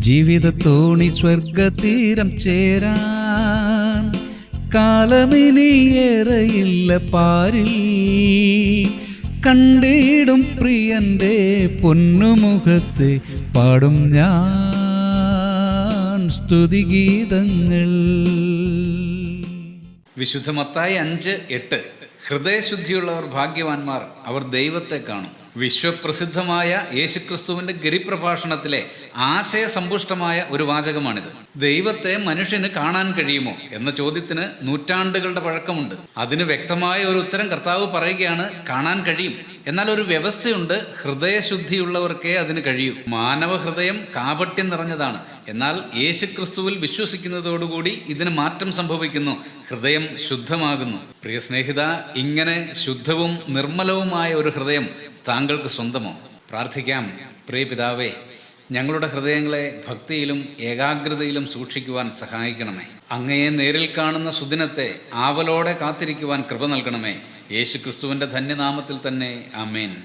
ജീവിതത്തോണി സ്വർഗതീരം ചേരാൻ കാലമിനിയേറെയില്ല പാരിൽ. കണ്ടിടും പ്രിയന്റെ പൊന്നുമുഖത്തെ പാടും ഞാൻ. സ്തുതിഗീതങ്ങൾ വിശുദ്ധമത്തായി അഞ്ച് എട്ട്. ഹൃദയശുദ്ധിയുള്ളവർ ഭാഗ്യവാന്മാർ അവർ ദൈവത്തെ കാണും. വിശ്വപ്രസിദ്ധമായ യേശുക്രിസ്തുവിന്റെ ഗിരിപ്രഭാഷണത്തിലെ ആശയസമ്പുഷ്ടമായ ഒരു വാചകമാണിത്. ദൈവത്തെ മനുഷ്യന് കാണാൻ കഴിയുമോ എന്ന ചോദ്യത്തിന് നൂറ്റാണ്ടുകളുടെ പഴക്കമുണ്ട്. അതിന് വ്യക്തമായ ഒരു ഉത്തരം കർത്താവ് പറയുകയാണ് കാണാൻ കഴിയും. എന്നാൽ ഒരു വ്യവസ്ഥയുണ്ട് ഹൃദയശുദ്ധിയുള്ളവർക്കേ അതിന് കഴിയൂ. മാനവ ഹൃദയം കാപട്യം നിറഞ്ഞതാണ്. എന്നാൽ യേശുക്രിസ്തുവിൽ വിശ്വസിക്കുന്നതോടുകൂടി ഇതിന് മാറ്റം സംഭവിക്കുന്നു. ഹൃദയം ശുദ്ധമാകുന്നു. പ്രിയ സ്നേഹിത ഇങ്ങനെ ശുദ്ധവും നിർമ്മലവുമായ ഒരു ഹൃദയം താങ്കൾക്ക് സ്വന്തമോ? പ്രാർത്ഥിക്കാം. പ്രിയ പിതാവേ ഞങ്ങളുടെ ഹൃദയങ്ങളെ ഭക്തിയിലും ഏകാഗ്രതയിലും സൂക്ഷിക്കുവാൻ സഹായിക്കണമേ. അങ്ങയെ നേരിൽ കാണുന്ന സുദിനത്തെ ആവലോടെ കാത്തിരിക്കുവാൻ കൃപ നൽകണമേ. യേശുക്രിസ്തുവിന്റെ ധന്യനാമത്തിൽ തന്നെ. ആമേൻ.